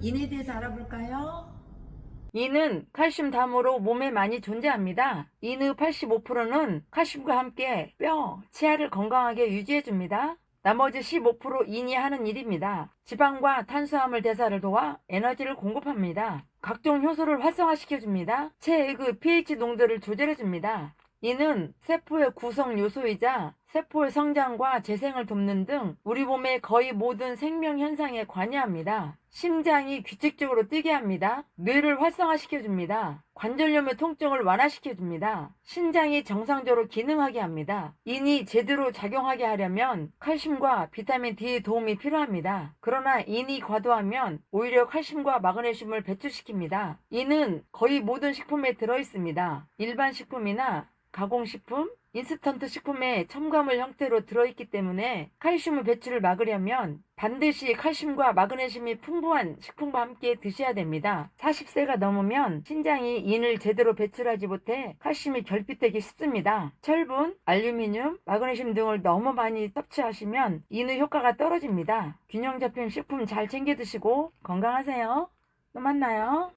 인에 대해서 알아볼까요? 이는 칼슘 담으로 몸에 많이 존재합니다. 이는 85%는 칼슘과 함께 뼈, 치아를 건강하게 유지해줍니다. 나머지 15% 인이 하는 일입니다. 지방과 탄수화물 대사를 도와 에너지를 공급합니다. 각종 효소를 활성화시켜줍니다. 체액의 pH 농도를 조절해줍니다. 이는 세포의 구성 요소이자 세포의 성장과 재생을 돕는 등 우리 몸의 거의 모든 생명 현상에 관여합니다. 심장이 규칙적으로 뛰게 합니다. 뇌를 활성화시켜줍니다. 관절염의 통증을 완화시켜줍니다. 신장이 정상적으로 기능하게 합니다. 인이 제대로 작용하게 하려면 칼슘과 비타민 D의 도움이 필요합니다. 그러나 인이 과도하면 오히려 칼슘과 마그네슘을 배출시킵니다. 이는 거의 모든 식품에 들어있습니다. 일반 식품이나 가공식품, 인스턴트 식품에 첨가물 형태로 들어있기 때문에 칼슘의 배출을 막으려면 반드시 칼슘과 마그네슘이 풍부한 식품과 함께 드셔야 됩니다. 40세가 넘으면 신장이 인을 제대로 배출하지 못해 칼슘이 결핍되기 쉽습니다. 철분, 알루미늄, 마그네슘 등을 너무 많이 섭취하시면 인의 효과가 떨어집니다. 균형 잡힌 식품 잘 챙겨 드시고 건강하세요. 또 만나요.